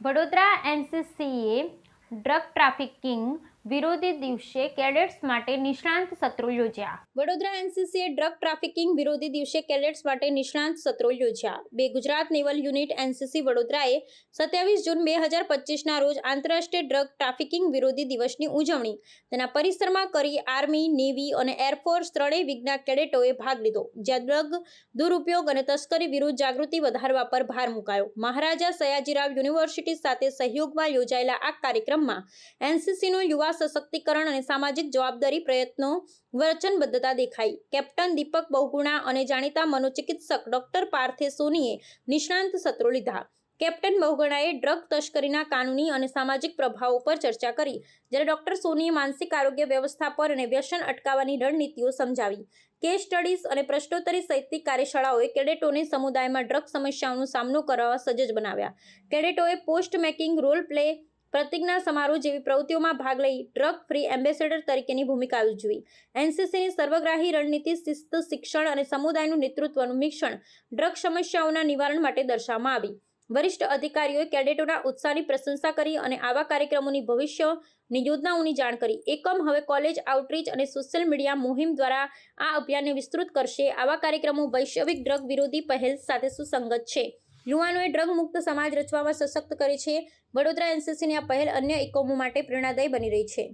વડોદરા એનસીસીએ drug trafficking વિરોધી દિવસે કેડેટ્સ માટે નિષ્ણાંત સત્રો યોજ્યા. વડોદરા એનસીસીએ ડ્રગ ટ્રાફિકિંગ વિરોધી દિવસે કેડેટ્સ માટે નિષ્ણાંત સત્રો યોજ્યા. બે ગુજરાત નેવલ યુનિટ એનસીસી વડોદરાએ સત્યાવીસ જૂન બે હજાર પચીસના રોજ આંતરરાષ્ટ્રીય ડ્રગ ટ્રાફિકિંગ વિરોધી દિવસની ઉજવણી. તેના પરિસરમાં કરી આર્મી, નેવી અને એરફોર્સ ત્રણેય વિજ્ઞાન કેડેટોએ ભાગ લીધો, જ્યાં ડ્રગ દુરુપયોગ અને તસ્કરી વિરુદ્ધ જાગૃતિ વધારવા પર ભાર મુકાયો. મહારાજા સયાજીરાવ યુનિવર્સિટી સાથે સહયોગમાં યોજાયેલા આ કાર્યક્રમમાં એનસીસીનો યુવા સશક્તિકરણ અને સામાજિક જવાબદારી પ્રયત્નો વચનબદ્ધતા દેખાઈ. કેપ્ટન દીપક બહુગુણા અને જાણીતા મનોચિકિત્સક ડોક્ટર પાર્થે સોનીએ નિષ્ણાંત સત્રો લીધા. કેપ્ટન બહુગણાએ ડ્રગ તસ્કરીના કાનૂની અને સામાજિક પ્રભાવો પર ચર્ચા કરી, જ્યારે ડોક્ટર સોનીએ માનસિક આરોગ્ય વ્યવસ્થા પર અને વ્યસન અટકાવવાની રણનીતિઓ સમજાવી. કેસ સ્ટડીઝ અને પ્રશ્નોત્તરી સહિતની કાર્યશાળાઓએ કેડેટોને સમુદાયમાં ડ્રગ સમસ્યાઓનો સામનો કરવા સજજ બનાવ્યા. કેડેટોએ પોસ્ટ મેકિંગ રોલ પ્લે પ્રતિજ્ઞા સમારોહ જેવી પ્રવૃત્તિઓમાં ભાગ લઈ ડ્રગ ફ્રી એમ્બેસેડર તરીકેની ભૂમિકા ઉજવી એનસીસીની સર્વગ્રાહી રણનીતિ, શિસ્ત, શિક્ષણ અને સમુદાયનું નેતૃત્વનું મિશ્રણ ડ્રગ સમસ્યાઓના નિવારણ માટે દર્શાવવામાં આવી. વરિષ્ઠ અધિકારીઓએ કેડેટોના ઉત્સાહની પ્રશંસા કરી અને આવા કાર્યક્રમોની ભવિષ્યની યોજનાઓની જાણ કરી. એકમ હવે કોલેજ આઉટરીચ અને સોશિયલ મીડિયા મુહિમ દ્વારા આ અભિયાનને વિસ્તૃત કરશે. આવા કાર્યક્રમો વૈશ્વિક ડ્રગ વિરોધી પહેલ સાથે સુસંગત છે. યુવાનોએ ડ્રગ મુક્ત સમાજ રચવામાં સશક્ત કરે છે. વડોદરા એનસીસીની આ પહેલ અન્ય એકમો માટે પ્રેરણાદાયી બની રહી છે.